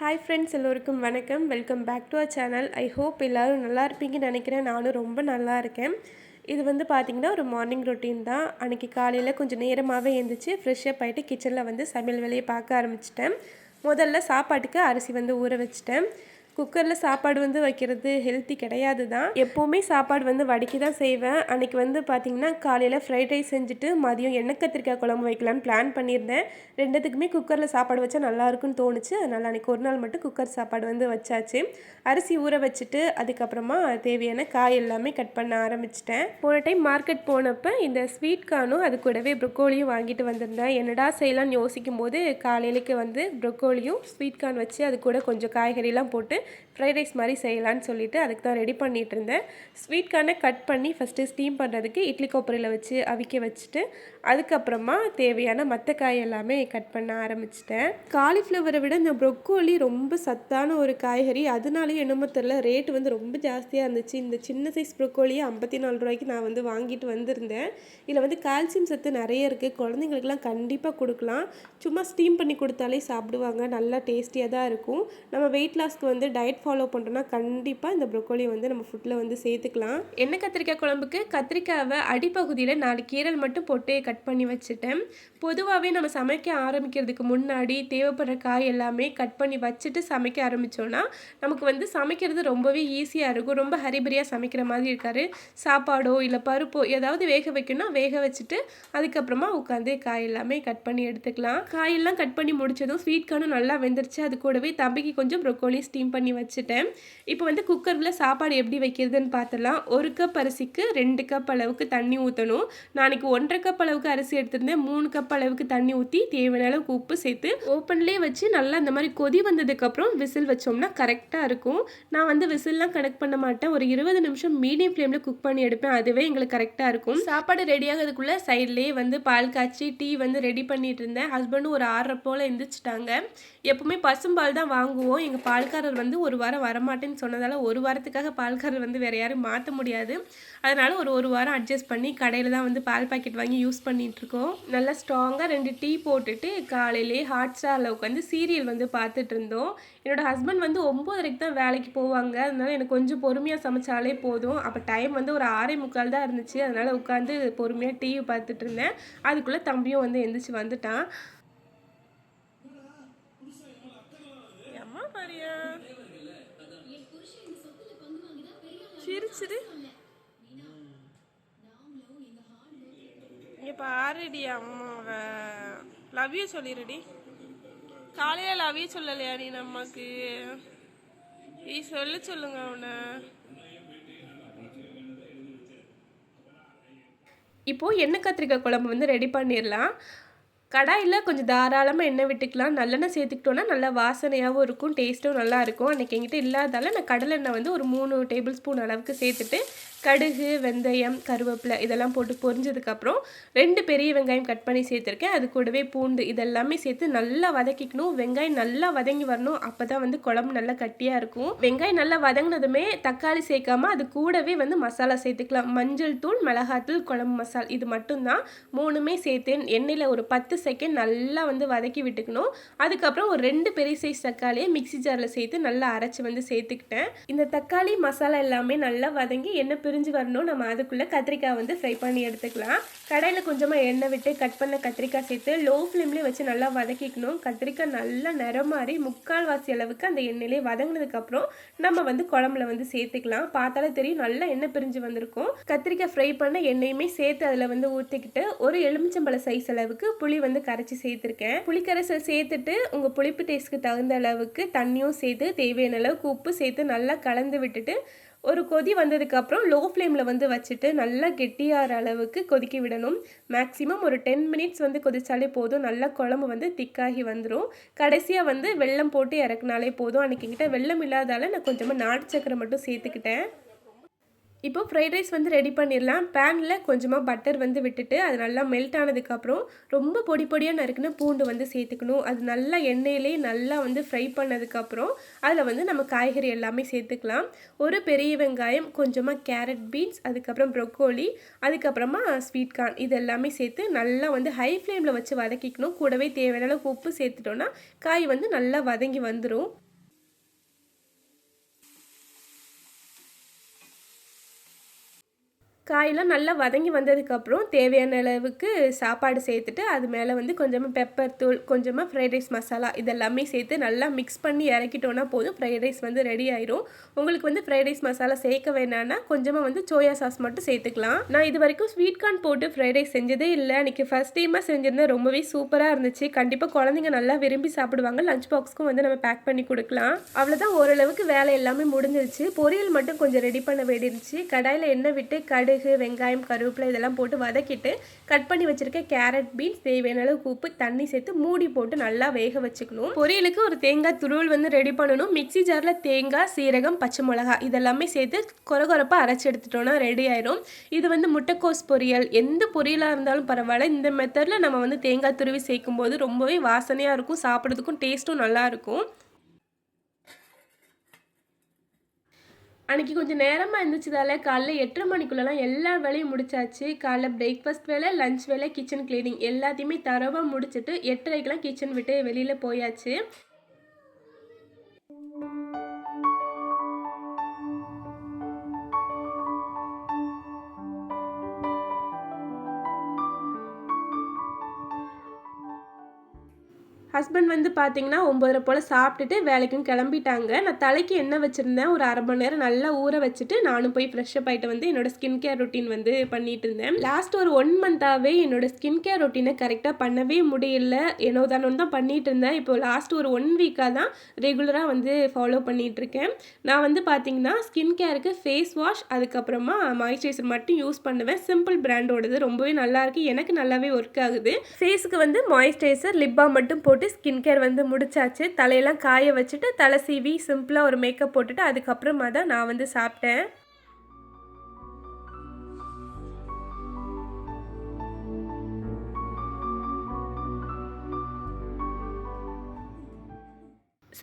Hi friends எல்லோருக்கும் வணக்கம். Welcome back to a channel I hope எல்லோரும் நல்லா இருப்பீங்கன்னு நினைக்கிறேன். நானும் ரொம்ப நல்லா இருக்கேன். இது வந்து பார்த்திங்கன்னா ஒரு மார்னிங் ரொட்டீன் தான். அன்றைக்கி காலையில் கொஞ்சம் நேரமாகவே எழுந்திரிச்சு ஃப்ரெஷ்ஷப் ஆகிட்டு கிச்சனில் வந்து சமையல் வேலையை பார்க்க ஆரம்பிச்சிட்டேன். முதல்ல சாப்பாட்டுக்கு அரிசி வந்து ஊற வச்சிட்டேன். குக்கரில் சாப்பாடு வந்து வைக்கிறது ஹெல்த்தி கிடையாது தான். எப்போவுமே சாப்பாடு வந்து வடிக்க தான் செய்வேன். அன்றைக்கி வந்து பார்த்திங்கன்னா காலையில் ஃப்ரைட் ரைஸ் செஞ்சுட்டு மதியம் எண்ணெய் கத்திரிக்காய் குழம்பு வைக்கலான்னு பிளான் பண்ணியிருந்தேன். ரெண்டுத்துக்குமே குக்கரில் சாப்பாடு வச்சா நல்லாயிருக்குன்னு தோணுச்சு. அதனால் அன்றைக்கி ஒரு நாள் மட்டும் குக்கர் சாப்பாடு வந்து வச்சாச்சு. அரிசி ஊற வச்சுட்டு அதுக்கப்புறமா தேவையான காய் எல்லாமே கட் பண்ண ஆரம்பிச்சிட்டேன். போன டைம் மார்க்கெட் போனப்போ இந்த ஸ்வீட் கார்னும் அது கூடவே ப்ரொக்கோலியும் வாங்கிட்டு வந்திருந்தேன். என்னடா செய்யலாம்னு யோசிக்கும் போது காலையிலக்கு வந்து ப்ரொக்கோலியும் ஸ்வீட் கார்ன் வச்சு அது கூட கொஞ்சம் காய்கறிலாம் போட்டு ஃப்ரைட் ரைஸ் மாதிரி செய்யலான்னு சொல்லிட்டு அதுக்கு தான் ரெடி பண்ணிகிட்டு இருந்தேன் ஸ்வீட் கார்னை கட் பண்ணி ஃபஸ்ட்டு ஸ்டீம் பண்ணுறதுக்கு இட்லி கொப்பரையில் வச்சு அவிக்க வச்சுட்டு அதுக்கப்புறமா தேவையான மற்ற காய் எல்லாமே கட் பண்ண ஆரம்பிச்சிட்டேன். காலிஃப்ளவரை விட இந்த ப்ரொக்கோலி ரொம்ப சத்தான ஒரு காய்கறி. அதனாலேயும் என்னமோ தெரில ரேட் வந்து ரொம்ப ஜாஸ்தியாக இருந்துச்சு. இந்த சின்ன சைஸ் ப்ரொக்கோலியை ஐம்பத்தி நாலு ரூபாய்க்கு நான் வந்து வாங்கிட்டு வந்திருந்தேன். இதில் வந்து கால்சியம் சத்து நிறைய இருக்குது குழந்தைங்களுக்குலாம் கண்டிப்பாக கொடுக்கலாம். சும்மா ஸ்டீம் பண்ணி கொடுத்தாலே சாப்பிடுவாங்க. நல்லா டேஸ்டியாக தான் இருக்கும். நம்ம வெயிட் லாஸ்க்கு வந்து டயட் ஃபாலோ பண்ணுறோன்னா கண்டிப்பாக இந்த ப்ரொக்கோலி வந்து நம்ம ஃபுட்டில் வந்து சேர்த்துக்கலாம். எண்ணெய் கத்திரிக்காய் குழம்புக்கு? கத்திரிக்காவை அடிப்பகுதியில் நாலு கீரல் மட்டும் போட்டு கட் பண்ணி வச்சுட்டேன். பொதுவாகவே நம்ம சமைக்க ஆரம்பிக்கிறதுக்கு முன்னாடி தேவைப்படுற காய் எல்லாமே கட் பண்ணி வச்சுட்டு சமைக்க ஆரம்பித்தோன்னா நமக்கு வந்து சமைக்கிறது ரொம்பவே ஈஸியாக இருக்கும். ரொம்ப ஹரிபரியாக சமைக்கிற மாதிரி இருக்காரு சாப்பாடோ இல்லை பருப்போ ஏதாவது வேக வைக்கணும்னா வேக வச்சுட்டு அதுக்கப்புறமா உட்காந்து காய் எல்லாமே கட் பண்ணி எடுத்துக்கலாம். காயெல்லாம் கட் பண்ணி முடிச்சதும் ஸ்வீட் கார்னும் நல்லா வெந்துருச்சு. அது கூடவே தம்பிக்கு கொஞ்சம் ப்ரொக்கோலி ஸ்டீம் பண்ணி வச்சுட்டேன். இப்போ வந்து குக்கரில் சாப்பாடு எப்படி வைக்கிறதுன்னு பார்த்துலாம் ஒரு கப் அரிசிக்கு ரெண்டு கப் அளவுக்கு தண்ணி ஊற்றணும் நாளைக்கு ஒன்றரை கப் அளவுக்கு அரிசி எடுத்திருந்தேன். மூணு கப் அளவுக்கு தண்ணி ஊற்றி தேவையான அளவுக்கு உப்பு சேர்த்து ஓப்பன்லேயே வச்சு நல்லா இந்த மாதிரி கொதி வந்ததுக்கப்புறம் விசில் வச்சோம்னா கரெக்டாக இருக்கும். நான் வந்து விசில்லாம் கனெக்ட் பண்ண மாட்டேன். ஒரு இருபது நிமிஷம் மீடியம் ஃப்ளேமில் குக் பண்ணி எடுப்பேன். அதுவே எங்களுக்கு கரெக்டாக இருக்கும். சாப்பாடு ரெடி ஆகிறதுக்குள்ளே சைட்லேயே வந்து பால் காய்ச்சி டீ வந்து ரெடி பண்ணிட்டு இருந்தேன். ஹஸ்பண்டும் ஒரு ஆறரை போல் எந்திரிச்சிட்டாங்க. எப்பவுமே பசும்பால் தான் வாங்குவோம். எங்கள் பால்காரர் வந்து ஒரு வாரம் வரமாட்டேன்னு சொன்னதால் ஒரு வாரத்துக்காக பால்காரர் வந்து வேறு யாரும் மாற்ற முடியாது. அதனால் ஒரு ஒரு வாரம் அட்ஜஸ்ட் பண்ணி கடையில் தான் வந்து பால் பாக்கெட் வாங்கி யூஸ் பண்ணிகிட்ருக்கோம் நல்லா ஸ்ட்ராங்காக ரெண்டு டீ போட்டுட்டு காலையிலே ஹாட் ஸ்டாரில் உட்காந்து சீரியல் வந்து பார்த்துட்டு இருந்தோம். என்னோடய ஹஸ்பண்ட் வந்து ஒம்போதரைக்கு தான் வேலைக்கு போவாங்க. அதனால் எனக்கு கொஞ்சம் பொறுமையாக சமைச்சாலே போதும். அப்போ டைம் வந்து ஒரு ஆறே முக்கால் தான் இருந்துச்சு. அதனால் உட்காந்து பொறுமையாக டிவி பார்த்துட்டு இருந்தேன். அதுக்குள்ளே தம்பியும் வந்து எந்திரிச்சு வந்துட்டான் அம்மா பாரியா சிரிச்சிரு இங்கே பாருடி அம்மாவை. லவ் யூ சொல்லிடுடி காலையில் லவ் யூ சொல்லலையா நீ நமக்கு? நீ சொல்ல சொல்லுங்க அவனை. இப்போது எண்ணெய் கத்திரிக்காய் குழம்பு வந்து ரெடி பண்ணிடலாம். கடாயில் கொஞ்சம் தாராளமாக எண்ணெய் விட்டுக்கலாம். நல்லெண்ணெய் சேர்த்துக்கிட்டோன்னா நல்லா வாசனையாகவும் இருக்கும் டேஸ்ட்டும் நல்லா இருக்கும். அன்றைக்கி எங்கிட்ட இல்லாதால நான் கடலெண்ணெய் வந்து ஒரு மூணு டேபிள் ஸ்பூன் அளவுக்கு சேர்த்துட்டு கடுகு வெந்தயம் கருவேப்பிலை இதெல்லாம் போட்டு பொரிஞ்சதுக்கப்புறம் ரெண்டு பெரிய வெங்காயம் கட் பண்ணி சேர்த்துருக்கேன். அது கூடவே பூண்டு இதெல்லாமே சேர்த்து நல்லா வதக்கிக்கணும். வெங்காயம் நல்லா வதங்கி வரணும். அப்போ தான் வந்து குழம்பு நல்லா கட்டியாக இருக்கும். வெங்காயம் நல்லா வதங்கினதுமே தக்காளி சேர்க்காம அது கூடவே வந்து மசாலா சேர்த்துக்கலாம். மஞ்சள் தூள் மிளகாத்தூள் குழம்பு மசால் இது மட்டும்தான் மூணுமே சேர்த்து எண்ணெயில் ஒரு பத்து செகண்ட் நல்லா வந்து வதக்கி விட்டுக்கணும். அதுக்கப்புறம் ஒரு ரெண்டு பெரிய சைஸ் தக்காளியை மிக்சி ஜாரில் சேர்த்து நல்லா அரைச்சி வந்து சேர்த்துக்கிட்டேன். இந்த தக்காளி மசாலா எல்லாமே நல்லா வதங்கி எண்ணெய் பிரிஞ்சு வரணும். நம்ம அதுக்குள்ளே கத்திரிக்காய் வந்து ஃப்ரை பண்ணி எடுத்துக்கலாம். கடையில் கொஞ்சமாக எண்ணெய் விட்டு கட் பண்ண கத்திரிக்காய் சேர்த்து லோ ஃப்ளேம்லேயே வச்சு நல்லா வதக்கிக்கணும். கத்திரிக்காய் நல்லா நிறம் மாறி முக்கால் வாசி அளவுக்கு அந்த எண்ணெயிலே வதங்கினதுக்கப்புறம் நம்ம வந்து குழம்புல வந்து சேர்த்துக்கலாம். பார்த்தாலே தெரியும் நல்லா எண்ணெய் பிரிஞ்சு வந்திருக்கும். கத்திரிக்காய் ஃப்ரை பண்ண எண்ணெயுமே சேர்த்து அதில் வந்து ஊற்றிக்கிட்டு ஒரு எலுமிச்சம்பழ சைஸ் அளவுக்கு புளி வந்து கரைச்சி சேர்த்துருக்கேன். புளிக்கரைசல் சேர்த்துட்டு உங்கள் புளிப்பு டேஸ்ட்டுக்கு தகுந்த அளவுக்கு தண்ணியும் சேர்த்து தேவையான அளவுக்கு உப்பு சேர்த்து நல்லா கலந்து விட்டுட்டு ஒரு கொதி வந்ததுக்கப்புறம் லோ ஃப்ளேமில் வந்து வச்சுட்டு நல்லா கெட்டியாகிற அளவுக்கு கொதிக்க விடணும். மேக்ஸிமம் ஒரு டென் மினிட்ஸ் வந்து கொதித்தாலே போதும். நல்லா குழம்பு வந்து திக்காகி வந்துடும் கடைசியாக வந்து வெள்ளம் போட்டு இறக்குனாலே போதும். அன்றைக்கி வெள்ளம் இல்லாதால நான் கொஞ்சமாக நாட்டு சக்கரை மட்டும் சேர்த்துக்கிட்டேன். இப்போ ஃப்ரைட் ரைஸ் வந்து ரெடி பண்ணிடலாம். பேனில் கொஞ்சமாக பட்டர் வந்து விட்டுட்டு அது நல்லா மெல்ட் ஆனதுக்கப்புறம் ரொம்ப பொடி பொடியாக நறுக்குன்னு பூண்டு வந்து சேர்த்துக்கணும். அது நல்லா எண்ணெயிலே நல்லா வந்து ஃப்ரை பண்ணதுக்கப்புறம் அதில் வந்து நம்ம காய்கறி எல்லாமே சேர்த்துக்கலாம். ஒரு பெரிய வெங்காயம் கொஞ்சமாக கேரட் பீன்ஸ் அதுக்கப்புறம் ப்ரொக்கோலி அதுக்கப்புறமா ஸ்வீட் கார்ன் இது எல்லாமே சேர்த்து நல்லா வந்து ஹை ஃப்ளேமில் வச்சு வதக்கிக்கணும். கூடவே தேவையான உப்பு சேர்த்துட்டோன்னா காய் வந்து நல்லா வதங்கி வந்துடும் காயெல்லாம் நல்லா வதங்கி வந்ததுக்கப்புறம் தேவையான அளவுக்கு சாப்பாடு சேர்த்துட்டு அது மேலே வந்து கொஞ்சமாக பெப்பர் தூள் கொஞ்சமாக ஃப்ரைட் ரைஸ் மசாலா இதெல்லாமே சேர்த்து நல்லா மிக்ஸ் பண்ணி இறக்கிட்டோன்னா போதும். ஃப்ரைட் ரைஸ் வந்து ரெடி ஆயிரும். உங்களுக்கு வந்து ஃப்ரைட் ரைஸ் மசாலா சேர்க்க வேணான்னா கொஞ்சமாக வந்து சோயா சாஸ் மட்டும் சேர்த்துக்கலாம். நான் இது வரைக்கும் ஸ்வீட் கார்ன் போட்டு ஃப்ரைட் ரைஸ் செஞ்சதே இல்லை. அன்றைக்கி ஃபஸ்ட் டைமாக செஞ்சிருந்தேன். ரொம்பவே சூப்பராக இருந்துச்சு. கண்டிப்பாக குழந்தைங்க நல்லா விரும்பி சாப்பிடுவாங்க. லஞ்ச் பாக்ஸ்க்கும் வந்து நம்ம பேக் பண்ணி கொடுக்கலாம். அவ்வளோதான் ஓரளவுக்கு வேலை எல்லாமே முடிஞ்சிருச்சு. பொரியல் மட்டும் கொஞ்சம் ரெடி பண்ண வேண்டியிருந்துச்சு. கடாயில் எண்ணெய் விட்டு கடு கடுகு வெங்காயம் கருவேப்பிலை இதெல்லாம் போட்டு வதக்கிட்டு கட் பண்ணி வச்சுருக்க கேரட் பீன்ஸ் தேவையான அளவுக்கு உப்பு தண்ணி சேர்த்து மூடி போட்டு நல்லா வேக வச்சுக்கணும். பொரியலுக்கு ஒரு தேங்காய் துருவல் வந்து ரெடி பண்ணணும். மிக்சி ஜாரில் தேங்காய் சீரகம் பச்சை மிளகா இதெல்லாமே சேர்த்து கொரகொரப்பாக அரைச்சி எடுத்துட்டோன்னா ரெடி ஆயிரும். இது வந்து முட்டைக்கோஸ் பொரியல். எந்த பொரியலாக இருந்தாலும் பரவாயில்ல. இந்த மெத்தடில் நம்ம வந்து தேங்காய் துருவி சேர்க்கும் போது ரொம்பவே வாசனையாக இருக்கும். சாப்பிட்றதுக்கும் டேஸ்ட்டும் நல்லாயிருக்கும் அன்றைக்கி கொஞ்சம் நேரமாக இருந்துச்சுதால காலைல எட்டரை மணிக்குள்ளெல்லாம் எல்லா வேலையும் முடிச்சாச்சு. காலைல பிரேக்ஃபாஸ்ட் வேலை லஞ்ச் வேலை கிச்சன் க்ளீனிங் எல்லாத்தையுமே தரவாக முடிச்சுட்டு எட்டரைக்கெலாம் கிச்சன் விட்டு வெளியில் போயாச்சு. ஹஸ்பண்ட் வந்து பார்த்தீங்கன்னா ஒம்பதரை போல் சாப்பிட்டுட்டு வேலைக்கும் கிளம்பிட்டாங்க. நான் தலைக்கு என்ன வச்சுருந்தேன். ஒரு அரை மணி நேரம் நல்லா ஊற வச்சுட்டு நானும் போய் ஃப்ரெஷ்ஷப் ஆகிட்டு வந்து என்னோட ஸ்கின் கேர் ரொட்டீன் வந்து பண்ணிட்டு இருந்தேன். லாஸ்ட் ஒரு ஒன் மந்தாகவே என்னோட ஸ்கின் கேர் ரொட்டீனை கரெக்டாக பண்ணவே முடியல. ஏனோ தானோ தான் பண்ணிட்டு இருந்தேன். இப்போ லாஸ்ட் ஒரு ஒன் வீக்காக தான் ரெகுலராக வந்து ஃபாலோ பண்ணிகிட்ருக்கேன் நான் வந்து பார்த்தீங்கன்னா ஸ்கின் கேருக்கு ஃபேஸ் வாஷ் அதுக்கப்புறமா மாய்ஸ்சரைசர் மட்டும் யூஸ் பண்ணுவேன். சிம்பிள் பிராண்டோடது ரொம்பவே நல்லாயிருக்கு எனக்கு நல்லாவே ஒர்க் ஆகுது. ஃபேஸுக்கு வந்து மாய்ஸ்சரைசர் லிப்பா மட்டும் போட்டு போட்டு ஸ்கின் கேர் வந்து முடிச்சாச்சு. தலையெல்லாம் காய வச்சுட்டு தலை சீவி சிம்பிளாக ஒரு மேக்கப் போட்டுட்டு அதுக்கப்புறமா தான் நான் வந்து சாப்பிட்டேன்.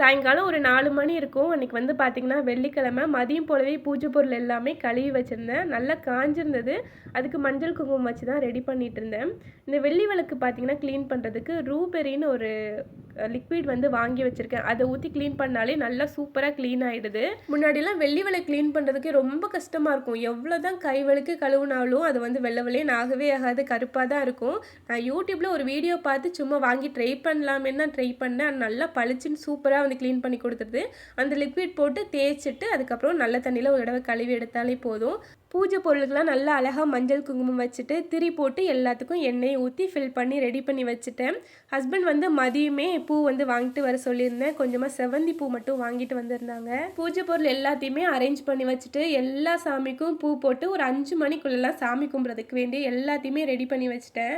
சாயங்காலம் ஒரு நாலு மணி இருக்கும். அன்றைக்கி வந்து பார்த்திங்கன்னா வெள்ளிக்கிழமை மதியம் போலவே பூஜை பொருள் எல்லாமே கழுவி வச்சுருந்தேன். நல்லா காஞ்சிருந்தது. அதுக்கு மஞ்சள் குங்குமம் வச்சு தான் ரெடி பண்ணிகிட்டு இருந்தேன். இந்த வெள்ளி விளக்கு பார்த்திங்கன்னா க்ளீன் பண்ணுறதுக்கு ரூபெரின்னு ஒரு லிக்விட் வந்து வாங்கி வச்சுருக்கேன். அதை ஊற்றி க்ளீன் பண்ணாலே நல்லா சூப்பராக க்ளீன் ஆகிடுது முன்னாடிலாம் வெள்ளி விலை க்ளீன் பண்ணுறதுக்கு ரொம்ப கஷ்டமாக இருக்கும். எவ்வளோ தான் கை வலுக்கு கழுவுனாலும் அது வந்து வெள்ளை வெள்ளையன்னு ஆகவே ஆகாது கருப்பாக தான் இருக்கும். நான் யூடியூப்பில் ஒரு வீடியோ பார்த்து சும்மா வாங்கி ட்ரை பண்ணலாமே தான் ட்ரை பண்ணேன். நல்லா பளிச்சுன்னு சூப்பராக வந்து க்ளீன் பண்ணி கொடுத்துருது அந்த லிக்விட் போட்டு தேய்ச்சிட்டு அதுக்கப்புறம் நல்ல தண்ணியில் ஒரு தடவை கழுவி எடுத்தாலே போதும். பூஜை பொருளுக்கெலாம் நல்லா அழகாக மஞ்சள் குங்குமம் வச்சுட்டு திரி போட்டு எல்லாத்துக்கும் எண்ணெய் ஊற்றி ஃபில் பண்ணி ரெடி பண்ணி வச்சுட்டேன். ஹஸ்பண்ட் வந்து மதியமே பூ வந்து வாங்கிட்டு வர சொல்லியிருந்தேன். கொஞ்சமாக செவந்தி பூ மட்டும் வாங்கிட்டு வந்திருந்தாங்க. பூஜை பொருள் எல்லாத்தையுமே அரேஞ்ச் பண்ணி வச்சுட்டு எல்லா சாமிக்கும் பூ போட்டு ஒரு அஞ்சு மணிக்குள்ளெல்லாம் சாமி கும்பிட்றதுக்கு வேண்டி எல்லாத்தையுமே ரெடி பண்ணி வச்சுட்டேன்.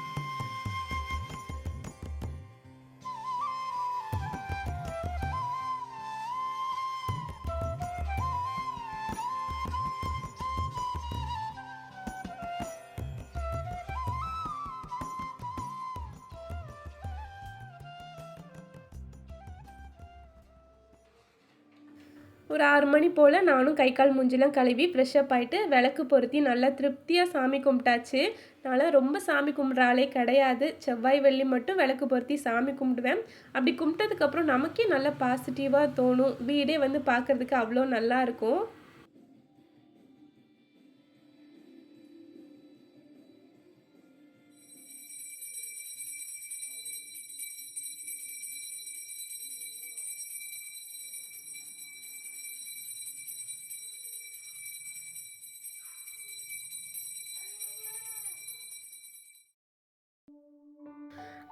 ஒரு ஆறு மணி போல் நானும் கை கால் மூஞ்சிலாம் கழுவி ஃப்ரெஷ்ஷப் ஆகிட்டு விளக்கு பொருத்தி நல்லா திருப்தியாக சாமி கும்பிட்டாச்சு. நான்லாம் ரொம்ப சாமி கும்பிட்ற ஆளே கிடையாது. செவ்வாய் வெள்ளி மட்டும் விளக்கு பொருத்தி சாமி கும்பிடுவேன். அப்படி கும்பிட்டதுக்கப்புறம் நமக்கே நல்லா பாசிட்டிவாக தோணும். வீடே வந்து பார்க்குறதுக்கு அவ்வளோ நல்லாயிருக்கும்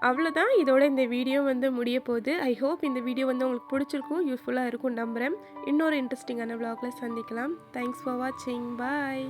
அவ்வளோதான் இதோட இந்த வீடியோ வந்து முடிய போகுது. ஐ ஹோப் இந்த வீடியோ வந்து உங்களுக்கு பிடிச்சிருக்கும் யூஸ்ஃபுல்லாக இருக்கும் நம்புகிறேன் இன்னொரு இன்ட்ரெஸ்டிங்கான விளாகில் சந்திக்கலாம். தேங்க்ஸ் ஃபார் வாட்சிங் பாய்